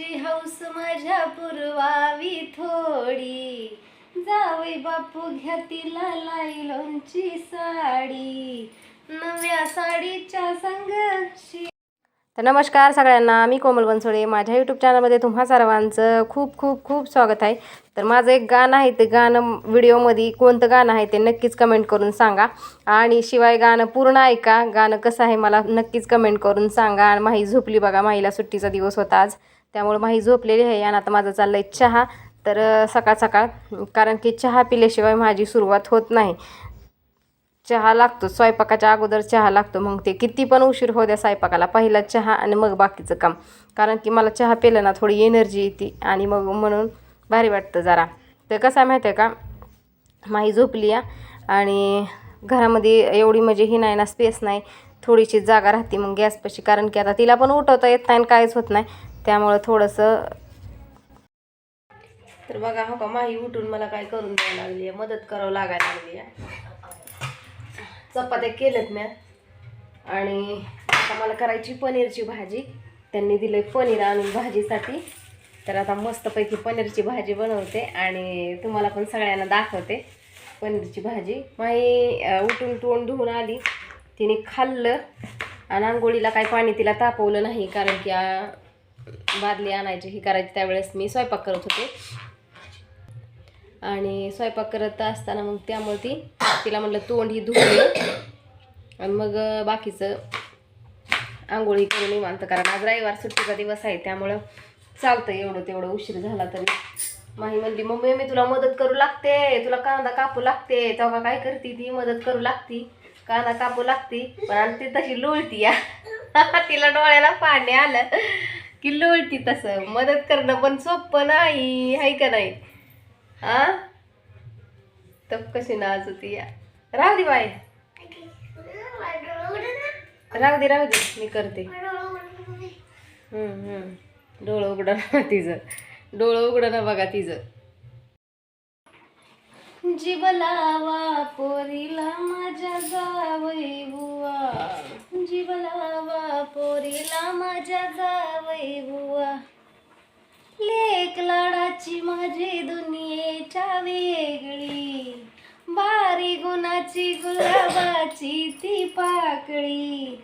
बाईची हौस माझ्या पुरवावी थोडी. जावई बापू घ्या तिला लायलोंची साडी. नव्या साडीच्या संग तर नमस्कार सगळ्यांना मी कोमल बनसोडे. माझ्या यूट्यूब चॅनलमध्ये तुम्हा सर्वांचं खूप खूप खूप स्वागत आहे. तर माझं एक गाणं आहे ते गाणं व्हिडिओमध्ये कोणतं गाणं आहे ते नक्कीच कमेंट करून सांगा. आणि शिवाय गाणं पूर्ण ऐका गाणं कसं आहे मला नक्कीच कमेंट करून सांगा. आणि माही झोपली बघा माहीला सुट्टीचा दिवस होता आज. त्यामुळे माही झोपलेली आहे आणि आता माझं चाललं आहे चहा. तर सकाळ सकाळ कारण की चहा पिल्याशिवाय माझी सुरुवात होत नाही. चहा लागतो स्वयंपाकाच्या अगोदर चहा लागतो मग ते किती पण उशीर होऊ द्या स्वयंपाकाला. पहिला चहा आणि मग बाकीचं काम. कारण की मला चहा पिलं ना थोडी एनर्जी येते आणि मग म्हणून भारी वाटतं जरा. तर कसं आहे माहिती आहे का? माही झोपली या आणि घरामध्ये एवढी म्हणजे ही नाही ना स्पेस नाही. थोडीशी जागा राहते मग गॅसपाशी. कारण की आता तिला पण उठवता येत नाही आणि काहीच होत नाही. त्यामुळं थोडंसं तर बघा हो का माही उठून मला काय करून द्यायला लागली आहे मदत करावं लागायला लागली आहे. चपात्या केल्यात म्या. आणि आता मला करायची पनीरची भाजी. त्यांनी दिलं पनीर आणून भाजीसाठी. तर आता मस्तपैकी पनीरची भाजी बनवते आणि तुम्हाला पण सगळ्यांना दाखवते पनीरची भाजी. माही उठून तोंड धुवून आली. तिने खाल्लं आणि आंघोळीला काही पाणी तिला तापवलं नाही कारण की बादली आणायची ही करायची. त्यावेळेस मी स्वयंपाक करत होते. आणि स्वयंपाक करत असताना मग त्यामुळे ती तिला म्हणलं तोंड ही धुवली आणि मग बाकीचं आंघोळी करून निवांत कारण आज रविवार सुट्टीचा दिवस आहे त्यामुळं चालतं एवढं तेवढं. उशीर झाला तरी. माही म्हणली मम्मी मी तुला मदत करू लागते. तुला कांदा कापू लागते. तेव्हा काय करते ती? मदत करू लागती. कांदा कापू लागती. पण आणि ती तशी लोळती या. तिला डोळ्याला पाणी आलं. की लोळती तसं. मदत करणं पण सोपं नाही. आहे का नाही? आ? तर कशी नाच होती या. राहू दे बाय राहू दे राहू दे. मी करते. डोळं उघडं ना तिचं. डोळं उघडं ना बघा तिचं. जीव लावा पोरीला माझ्या जावई बुवा. जीव लावा पोरीला माझ्या जावई बुवा. लेक लाडाची माझी दुनियेच्या वेगळी. बारी गुणाची गुलाबाची ती पाकळी.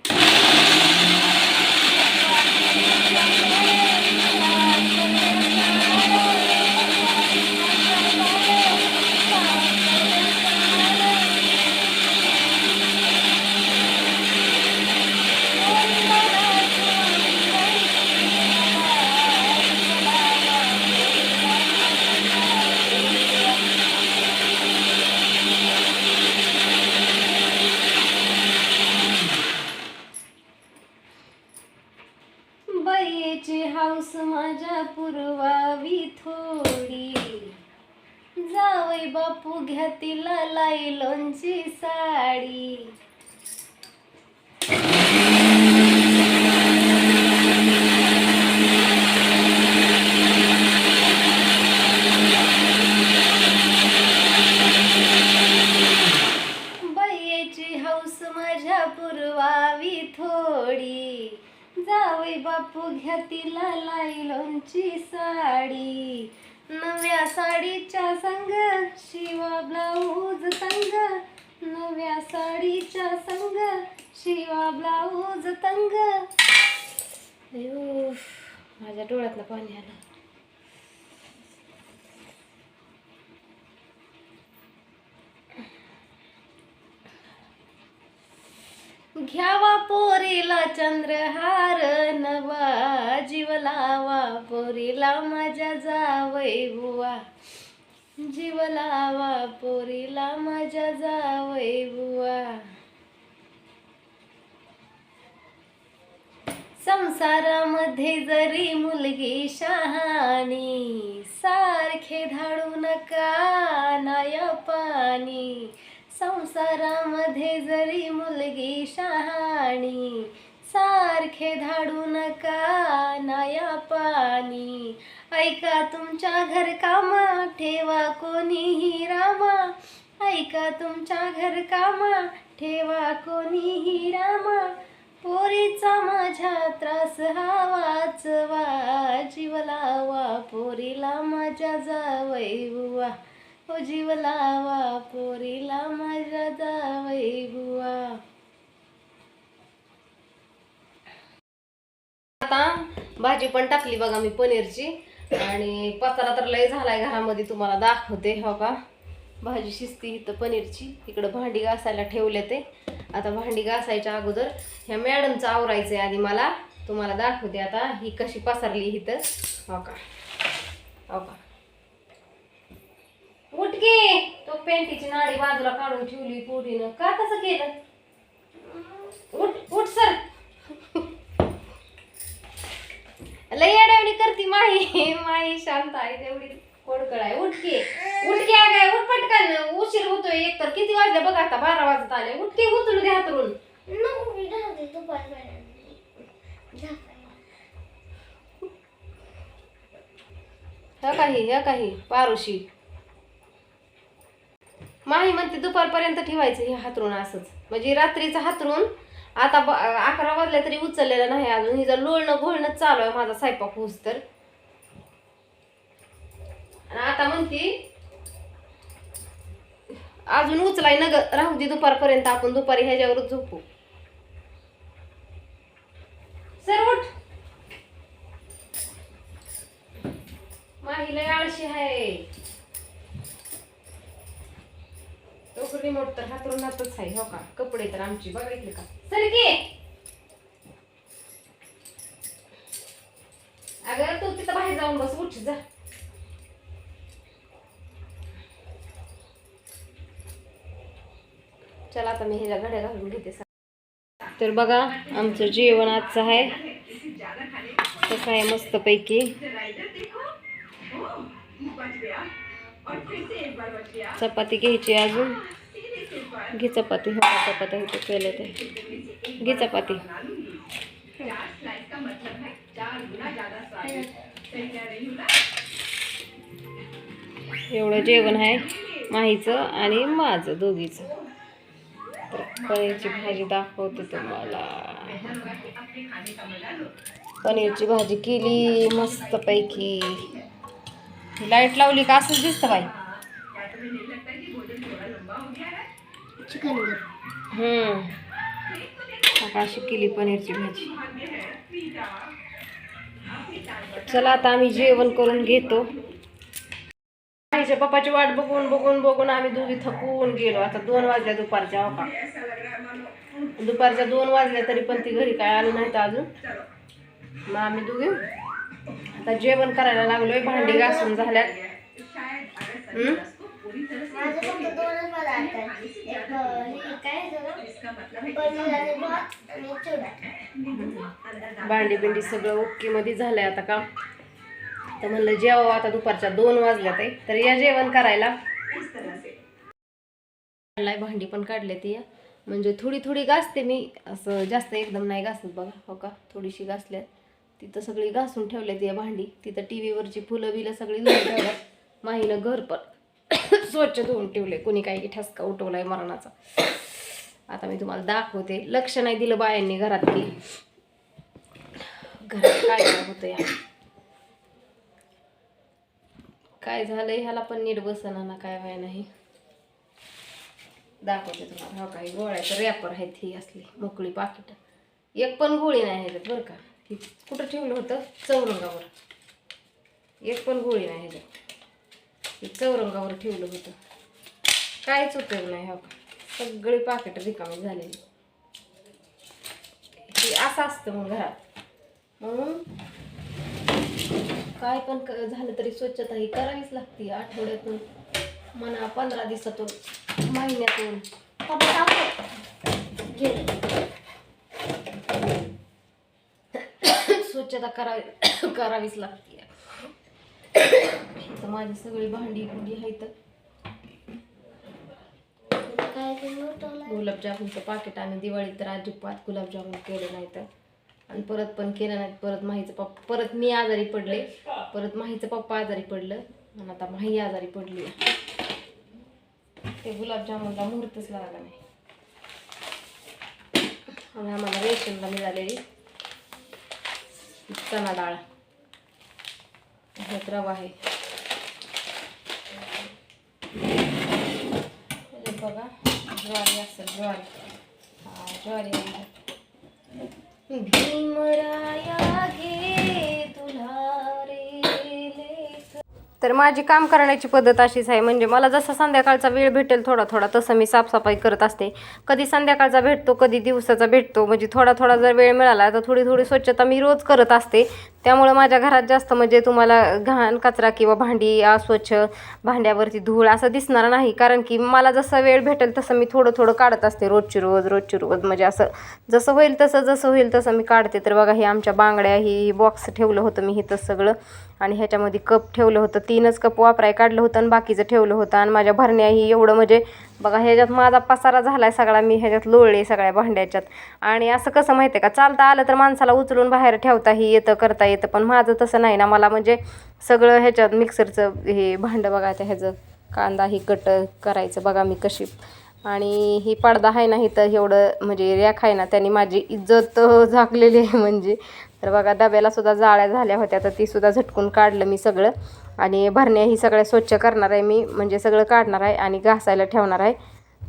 बाईची हाऊस माझ्या पुरवावी थोडी. जावई बापू घ्या तिला लायलोंची साडी बाईची हौस माझ्या पुरवावी थोडी जावई बापू घ्या तिला लायलोंची साडी. नव्या साडीच्या संग शिवा ब्लाऊज तंग नव्या साडीच्या संग शिवा ब्लाऊज तंग माझ्या डोळ्यातलं पाणी आलं. घ्यावा पोरीला चंद्रहार नवा जीव लावा. पोरीला माझ्या जावई बुवा. जीव लावा पोरीला माझ्या जावई बुवा. संसारामध्ये जरी मुलगी शहाणी सारखे धाडू नका नाय पाणी. संसारामध्ये जरी मुलगी शहाणी सारखे धाडू नका नाया पाणी. ऐका तुमच्या घर कामा ठेवा कोणीही रामा. ऐका तुमच्या घर कामा ठेवा कोणीही रामा. पोरीचा माझ्या त्रास हा वाचवा जीव लावा पोरीला माझ्या जावई बुवा. हो जीव लावा पोरीला माझ्या जावई बुवा. आता भाजी पण टाकली बघा मी पनीरची. आणि पसारा तर लय झालाय घरामध्ये तुम्हाला दाखवते हो का? भाजी शिजती इथं पनीरची. इकडं भांडी घासायला ठेवले ते. आता भांडी घासायच्या अगोदर ह्या मॅडमचं आवरायचं आहे आधी मला. तुम्हाला दाखवते आता ही कशी पसरली इथं. हो का? हो का उठ की तो पेंटीची नाडी बाजूला काढून ठेवली पोरीनं. का तसं केलं? उठ उठ सर. लय अडवणी करती माही. माही शांत आहे तेवढी कोडकळ आहे. उठकी उठकी काय उठ पटकन. उशीर होतोय एक तर. किती वाजले बघ आता बारा वाजत आले. उठकी उचलू दे हातरून. ह्या काही ह्या काही. पारुशी. माही म्हणते दुपारपर्यंत ठेवायचं हे हातरून असंच. म्हणजे रात्रीचं हातरून आता ब अकरा वाजल्या तरी उचललेलं नाही अजून. हिचं लोळणं घोळणं चालू आहे माझा स्वयंपाक होऊस तर. आणि आता म्हणती अजून उचलाय न ग राहू दे दुपारपर्यंत आपण दुपारी ह्याच्यावरच झोपू सर उठ माही लय आळशी आहे तो रिमोट तर हातरून हातच आहे हो का आमची तर आमची का? सर की अगं तू तिथं बाहेर जाऊन बस उठ जा. चला आता मी हिला घड्या घालून घेते तर बघा आमचं जेवण आजचं आहे. कसं आहे मस्तपैकी. चपाती घ्यायची अजून. घे चपाती हो चपात्या इथे केलं ते. घे चपाती. एवढं जेवण आहे माहीचं आणि माझं दोघीचं. तर पनीरची भाजी दाखवते तुम्हाला. पनीरची भाजी केली मस्तपैकी. लाइट लावली का असंच दिसतं बाई? आता अशी केली पनीरची भाजी. चला आता आम्ही जेवण करून घेतो. आईच्या पप्पाची वाट बघून बघून बघून आम्ही दोघी थकून गेलो. आता दोन वाजल्या दुपारच्या हो का? दुपारच्या दोन वाजल्या तरी पण ती घरी काय आली नाही तर अजून. मग आम्ही दोघी आता जेवण करायला लागलोय. भांडी घासून झाल्यात. हे. भांडी बिंडी सगळं ओके मध्ये झालंय आता काम तर म्हणलं जेवावं आता दुपारच्या दोन वाजल्यात आहे. तर या जेवण करायला. काढलाय भांडी पण काढले ती. म्हणजे थोडी थोडी घासते मी. असं जास्त एकदम नाही घासत बघा. हो का? थोडीशी घासल्यात. तिथं सगळी घासून ठेवल्यात या भांडी. तिथं टी व्हीवरची फुलं बिलं सगळी माहीनं घर पण. स्वच्छ धुवून ठेवले कोणी काही ठसका उठवलाय मरणाचा. आता मी तुम्हाला दाखवते. लक्ष नाही दिलं बायांनी घरात की घरात काय काय होतं या काय झालंय? ह्याला पण नीट बसना ना काय व्हाय नाही. दाखवते तुम्हाला. हो काही गोळ्याचं रॅपर आहेत ही असली मोकळी पाकिट. एक पण गोळी नाही ह्याच्यात बरं का? कुठं ठेवलं होतं? चौरंगावर. एक पण गोळी नाही ह्याच्यात. हे चौरंगावर ठेवलं होतं. काहीच उपयोग नाही हा. सगळी पाकिट रिकामी झालेली. हे असं असतं मग घरात. म्हणून काय पण झालं तरी स्वच्छता ही करावीच लागते आठवड्यातून. म्हणा पंधरा दिवसातून महिन्यातून. घे. स्वच्छता करावी करावीच लागते तर माझी सगळी भांडी बुंडी आहेत. काय गुलाबजामुनचं पाकिट आणि दिवाळीत तर अजिबात गुलाबजामुन केलं नाही तर आणि परत पण केलं नाही परत माहीचं पप्पा परत मी आजारी पडले. परत माहीचं पप्पा आजारी पडलं. आणि आता माही आजारी पडली. ते गुलाबजामुनला मुहूर्तच लागला नाही. आणि आम्हाला रेशनला मिळालेली चणा डाळ. ह्यात रवा आहे बघा ज्वारी असेल ज्वारी. हा ज्वारी आहे. भीमराया घे तुला रे तर माझी काम करण्याची पद्धत अशीच आहे. म्हणजे मला जसा संध्याकाळचा वेळ भेटेल थोडा थोडा तसं मी साफसफाई करत असते. कधी संध्याकाळचा भेटतो कधी दिवसाचा भेटतो. म्हणजे थोडा थोडा जर वेळ मिळाला तर थोडी थोडी स्वच्छता मी रोज करत असते. त्यामुळं माझ्या घरात जास्त म्हणजे तुम्हाला घाण कचरा किंवा भांडी अस्वच्छ भांड्यावरती धूळ असं दिसणार नाही. कारण की मला जसा वेळ भेटेल तसं मी थोडं थोडं काढत असते रोजची रोज रोजची रोज. म्हणजे असं जसं होईल तसं जसं होईल तसं मी काढते. तर बघा हे आमच्या बांगड्या ही बॉक्स ठेवलं होतं मी इथं सगळं. आणि ह्याच्यामध्ये कप ठेवलं होतं. तीनच कप वापराय काढलं होतं आणि बाकीचं ठेवलं होतं. आणि माझ्या भरण्याही एवढं म्हणजे बघा ह्याच्यात माझा पसारा झाला आहे सगळा मी ह्याच्यात लोळले सगळ्या भांड्याच्यात. आणि असं कसं माहिती आहे का चालता आलं तर माणसाला उचलून बाहेर ठेवताही येतं करता येतं पण माझं तसं नाही ना. मला म्हणजे सगळं ह्याच्यात मिक्सरचं हे भांडं बघा त्या ह्याचं कांदा ही कट करायचं बघा मी कशी. आणि ही पडदा आहे ना तर एवढं म्हणजे रॅक आहे ना त्यांनी माझी इज्जत झाकलेली आहे म्हणजे. तर बघा डब्याला सुद्धा जाळ्या झाल्या होत्या तर ती सुद्धा झटकून काढलं मी सगळं. आणि भरण्या ही सगळ्या स्वच्छ करणार आहे मी म्हणजे सगळं काढणार आहे आणि घासायला ठेवणार आहे.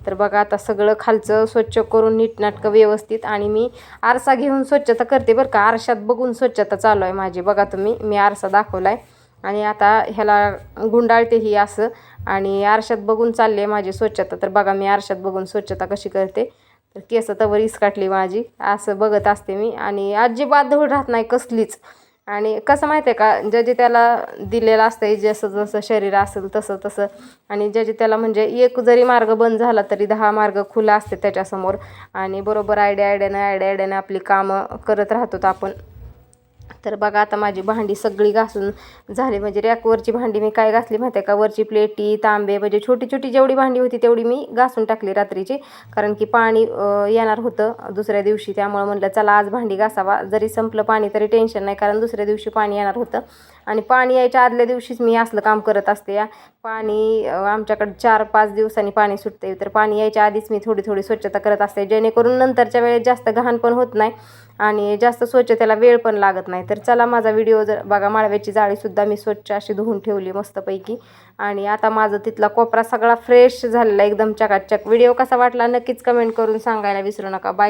तर बघा आता सगळं खालचं स्वच्छ करून नीटनाटकं व्यवस्थित आणि मी आरसा घेऊन स्वच्छता करते बरं का. आरशात बघून स्वच्छता चालू आहे माझी. बघा तुम्ही मी आरसा दाखवला आहे आणि आता ह्याला गुंडाळते ही असं. आणि आरशात बघून चालले आहे माझी स्वच्छता. तर बघा मी आरशात बघून स्वच्छता कशी करते. तर केस तवर इसकाटली माझी. असं बघत असते मी. आणि अजिबात धूळ राहत नाही कसलीच. आणि कसं माहिती आहे का ज्याचे त्याला दिलेलं असतं जसं जसं शरीर असेल तसं तसं आणि ज्याचे त्याला म्हणजे एक जरी मार्ग बंद झाला तरी दहा मार्ग खुला असते त्याच्यासमोर. आणि बरोबर आयडिया आयड्यानं आयडिया आयड्यानं आपली कामं करत राहतो आपण. तर बघा आता माझी भांडी सगळी घासून झाली. म्हणजे रॅकवरची भांडी मी काय घासली माहिती आहे का? वरची प्लेटी तांबे म्हणजे छोटी छोटी जेवढी भांडी होती तेवढी मी घासून टाकली रात्रीची. कारण की पाणी येणार होतं दुसऱ्या दिवशी. त्यामुळे म्हणलं चला आज भांडी घासावा. जरी संपलं पाणी तरी टेन्शन नाही कारण दुसऱ्या दिवशी पाणी येणार होतं. आणि पाणी यायच्या आदल्या दिवशीच मी असलं काम करत असते या. पाणी आमच्याकडे चार पाच दिवसांनी पाणी सुटते तर पाणी यायच्या आधीच मी थोडी थोडी स्वच्छता करत असते. जेणेकरून नंतरच्या वेळेत जास्त घाण पण होत नाही. आणि जास्त स्वच्छतेला वेळ पण लागत नाही. तर चला माझा व्हिडिओ जर बघा माळव्याची जाळीसुद्धा मी स्वच्छ अशी धुवून ठेवली मस्तपैकी. आणि आता माझं तिथला कोपरा सगळा फ्रेश झालेला एकदम चकाचक. व्हिडिओ कसा वाटला नक्कीच कमेंट करून सांगायला विसरू नका. बाय